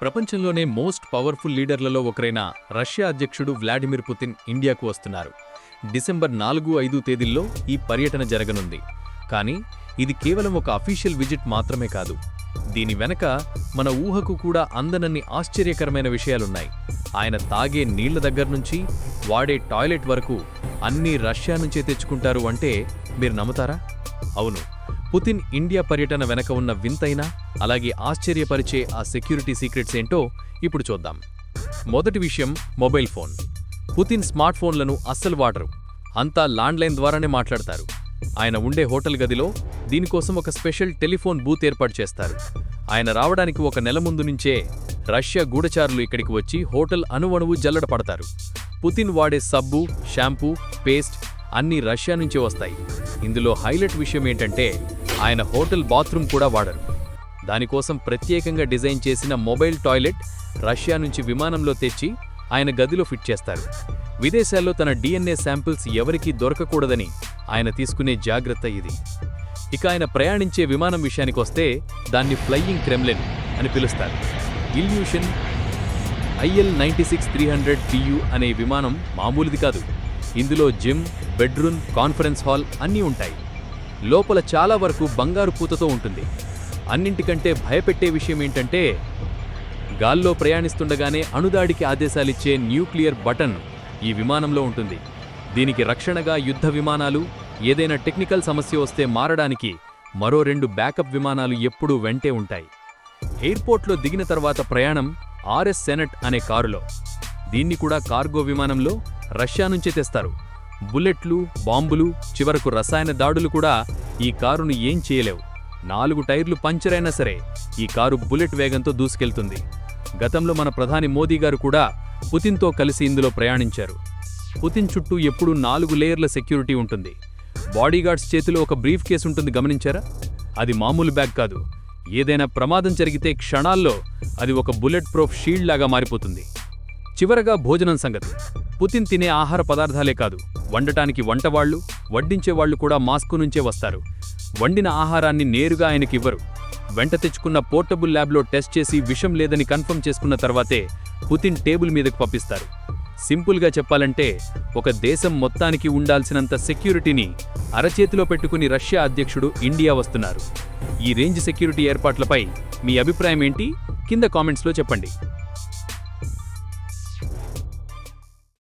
ప్రపంచంలోనే most powerful లీడర్లలో ఒకరైన Russia అధ్యక్షుడు వ్లాడిమిర్ పుతిన్ ఇండియాకు వస్తున్నారు. డిసెంబర్ నాలుగు ఐదు తేదీల్లో ఈ పర్యటన జరగనుంది. కానీ ఇది కేవలం ఒక అఫీషియల్ విజిట్ మాత్రమే కాదు. దీని వెనక మన ఊహకు కూడా అందనన్ని ఆశ్చర్యకరమైన విషయాలున్నాయి. ఆయన తాగే నీళ్ళ దగ్గర నుంచి వాడే టాయిలెట్ వరకు అన్నీ రష్యా నుంచే తెచ్చుకుంటారు అంటే మీరు నమ్ముతారా? అవును పుతిన్ ఇండియా పర్యటన వెనక ఉన్న వింతైన అలాగే ఆశ్చర్యపరిచే ఆ సెక్యూరిటీ సీక్రెట్స్ ఏంటో ఇప్పుడు చూద్దాం. మొదటి విషయం మొబైల్ ఫోన్. పుతిన్ స్మార్ట్ ఫోన్లను అస్సలు వాడరు. అంతా ల్యాండ్లైన్ ద్వారానే మాట్లాడతారు. ఆయన ఉండే హోటల్ గదిలో దీనికోసం ఒక స్పెషల్ టెలిఫోన్ బూత్ ఏర్పాటు చేస్తారు. ఆయన రావడానికి ఒక నెల ముందు నుంచే రష్యా గూఢచారులు ఇక్కడికి వచ్చి హోటల్ అణువణువు జల్లడ పడతారు. పుతిన్ వాడే సబ్బు షాంపూ పేస్ట్ అన్నీ రష్యా నుంచే వస్తాయి. ఇందులో హైలైట్ విషయం ఏంటంటే ఆయన హోటల్ బాత్రూమ్ కూడా వాడరు. దానికోసం ప్రత్యేకంగా డిజైన్ చేసిన మొబైల్ టాయిలెట్ రష్యా నుంచి విమానంలో తెచ్చి ఆయన గదిలో ఫిట్ చేస్తారు. విదేశాల్లో తన డిఎన్ఏ శాంపిల్స్ ఎవరికీ దొరకకూడదని ఆయన తీసుకునే జాగ్రత్త ఇది. ఇక ఆయన ప్రయాణించే విమానం విషయానికొస్తే దాన్ని ఫ్లయింగ్ క్రెమ్లెన్ అని పిలుస్తారు. Ilyushin IL ninety six three hundred PU అనే విమానం మామూలుది కాదు. ఇందులో జిమ్ బెడ్రూమ్ కాన్ఫరెన్స్ హాల్ అన్నీ ఉంటాయి. లోపల చాలా వరకు బంగారు పూతతో ఉంటుంది. అన్నింటికంటే భయపెట్టే విషయం ఏంటంటే గాల్లో ప్రయాణిస్తుండగానే అణుదాడికి ఆదేశాలిచ్చే న్యూక్లియర్ బటన్ ఈ విమానంలో ఉంటుంది. దీనికి రక్షణగా యుద్ధ విమానాలు ఏదైనా టెక్నికల్ సమస్య వస్తే మారడానికి మరో రెండు బ్యాకప్ విమానాలు ఎప్పుడూ వెంటే ఉంటాయి. ఎయిర్పోర్ట్లో దిగిన తర్వాత ప్రయాణం ఆర్ఎస్ సెనట్ అనే కారులో. దీన్ని కూడా కార్గో విమానంలో రష్యా నుంచే తెస్తారు. బుల్లెట్లు బాంబులు చివరకు రసాయన దాడులు కూడా ఈ కారును ఏం చేయలేవు. నాలుగు టైర్లు పంచర్ అయినా సరే ఈ కారు బుల్లెట్ వేగంతో దూసుకెళ్తుంది. గతంలో మన ప్రధాని మోదీ గారు కూడా పుతిన్తో కలిసి ఇందులో ప్రయాణించారు. పుతిన్ చుట్టూ ఎప్పుడూ నాలుగు లేయర్ల సెక్యూరిటీ ఉంటుంది. బాడీగార్డ్స్ చేతిలో ఒక బ్రీఫ్ కేసు ఉంటుంది గమనించారా? అది మామూలు బ్యాగ్ కాదు. ఏదైనా ప్రమాదం జరిగితే క్షణాల్లో అది ఒక బుల్లెట్ ప్రూఫ్ షీల్డ్ లాగా మారిపోతుంది. చివరగా భోజనం సంగతి. పుతిన్ తినే ఆహార పదార్థాలే కాదు. వండటానికి వంటవాళ్ళు వడ్డించేవాళ్ళు కూడా మాస్కు నుంచే వస్తారు. వండిన ఆహారాన్ని నేరుగా ఆయనకివ్వరు. వెంట తెచ్చుకున్న పోర్టబుల్ ల్యాబ్లో టెస్ట్ చేసి విషం లేదని కన్ఫర్మ్ చేసుకున్న తర్వాతే పుతిన్ టేబుల్ మీదకు పంపిస్తారు. సింపుల్గా చెప్పాలంటే ఒక దేశం మొత్తానికి ఉండాల్సినంత సెక్యూరిటీని అరచేతిలో పెట్టుకుని రష్యా అధ్యక్షుడు ఇండియా వస్తున్నారు. ఈ రేంజ్ సెక్యూరిటీ ఏర్పాట్లపై మీ అభిప్రాయం ఏంటి? కింద కామెంట్స్లో చెప్పండి.